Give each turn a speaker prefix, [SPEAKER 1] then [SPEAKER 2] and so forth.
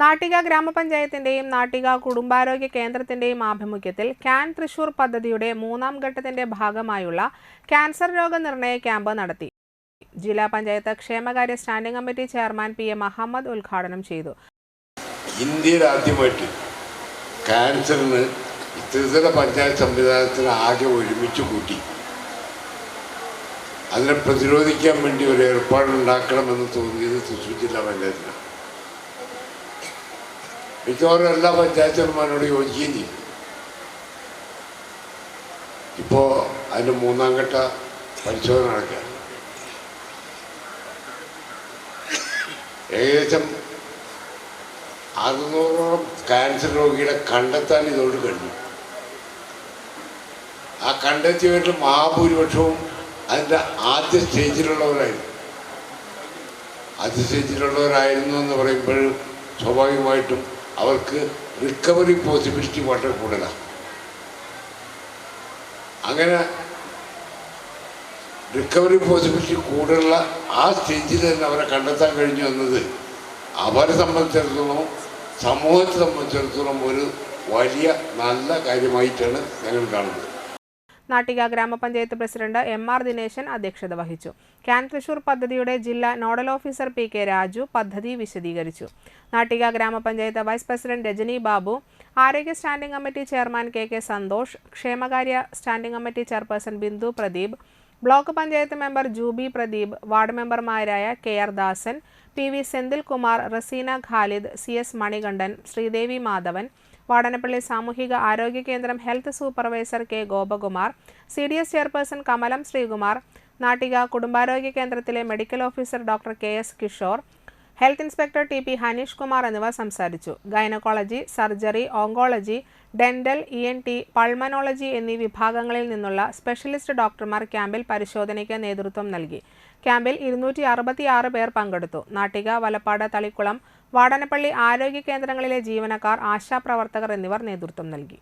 [SPEAKER 1] നാട്ടിക ഗ്രാമപഞ്ചായത്തിന്റെയും നാട്ടിക കുടുംബാരോഗ്യ കേന്ദ്രത്തിന്റെയും ആഭിമുഖ്യത്തിൽ ക്യാൻ തൃശൂർ പദ്ധതിയുടെ മൂന്നാം ഘട്ടത്തിന്റെ ഭാഗമായുള്ള ക്യാൻസർ രോഗനിർണയ ക്യാമ്പ് നടത്തി. ജില്ലാ പഞ്ചായത്ത് ക്ഷേമകാര്യ standing committee chairman P A Muhammad ഉദ്ഘാടനം ചെയ്തു.
[SPEAKER 2] ഇന്ത്യയിൽ ആദ്യമായിട്ട് ക്യാൻസറിന് ത്രിതല പഞ്ചായത്ത് സംവിധാനത്തിന് ആകെ ഒരുമിച്ച് കൂട്ടി. അതിനെ പ്രതിരോധിക്കാൻ വേണ്ടി ഒരു ഏർപ്പാടുണ്ടാക്കണമെന്ന് തോന്നിയത് തൃശ്ശൂർ ജില്ലാ പഞ്ചായത്തിനാണ് മിക്കവാറും എല്ലാ പഞ്ചായത്തന്മാരോട് യോജിക്കുകയും ചെയ്യും. ഇപ്പോൾ അതിന്റെ മൂന്നാം ഘട്ട പരിശോധന നടക്കുക ഏകദേശം അറുന്നൂറോളം ക്യാൻസർ രോഗികളെ കണ്ടെത്താൻ ഇതോട് കഴിഞ്ഞു. ആ കണ്ടെത്തിയവരിൽ മഹാഭൂരിപക്ഷവും അതിന്റെ ആദ്യ സ്റ്റേജിലുള്ളവരായിരുന്നു. ആദ്യ സ്റ്റേജിലുള്ളവരായിരുന്നു എന്ന് പറയുമ്പോൾ സ്വാഭാവികമായിട്ടും അവർക്ക് റിക്കവറി പോസിബിലിറ്റി വളരെ കൂടുതലാണ് അങ്ങനെ റിക്കവറി പോസിബിലിറ്റി കൂടുതലുള്ള ആ സ്റ്റേജിൽ തന്നെ അവരെ കണ്ടെത്താൻ കഴിഞ്ഞു എന്നത് അവരെ സംബന്ധിച്ചിടത്തോളം സമൂഹത്തെ സംബന്ധിച്ചിടത്തോളം ഒരു വലിയ നല്ല കാര്യമായിട്ടാണ് ഞങ്ങൾ കാണുന്നത്.
[SPEAKER 1] നാട്ടിക ഗ്രാമപഞ്ചായത്ത് പ്രസിഡന്റ് എം ആർ ദിനേശൻ അധ്യക്ഷത വഹിച്ചു. ക്യാൻ തൃശൂർ പദ്ധതിയുടെ ജില്ലാ nodal officer P K Raju പദ്ധതി വിശദീകരിച്ചു. നാട്ടിക ഗ്രാമപഞ്ചായത്ത് വൈസ് പ്രസിഡന്റ് രജനി ബാബു ആരോഗ്യ standing committee chairman K K Santhosh ക്ഷേമകാര്യ standing committee chairperson Bindu Pradeep block panchayat member Jubi Pradeep ward മെമ്പർമാരായ K R Dasan P V Senthil Kumar Raseena Khalid C S Manikandan Sreedevi Madhavan Vadanappally സാമൂഹിക ആരോഗ്യ കേന്ദ്രം health supervisor K Gopakumar C D S chairperson Kamalam Sreekumar Nattika കുടുംബാരോഗ്യ കേന്ദ്രത്തിലെ medical officer doctor K S Kishore health inspector T P Hanish Kumar എന്നിവർ സംസാരിച്ചു. Gynaecology surgery oncology dental E N T pulmonology എന്നീ വിഭാഗങ്ങളിൽ നിന്നുള്ള specialist ഡോക്ടർമാർ ക്യാമ്പിൽ പരിശോധനയ്ക്ക് നേതൃത്വം നൽകി. ക്യാമ്പിൽ ഇരുന്നൂറ്റി പേർ പങ്കെടുത്തു. നാട്ടിക വലപ്പാട് തളിക്കുളം വാടനപ്പള്ളി ആരോഗ്യ കേന്ദ്രങ്ങളിലെ ജീവനക്കാർ ആശാപ്രവർത്തകർ എന്നിവർ നേതൃത്വം നൽകി.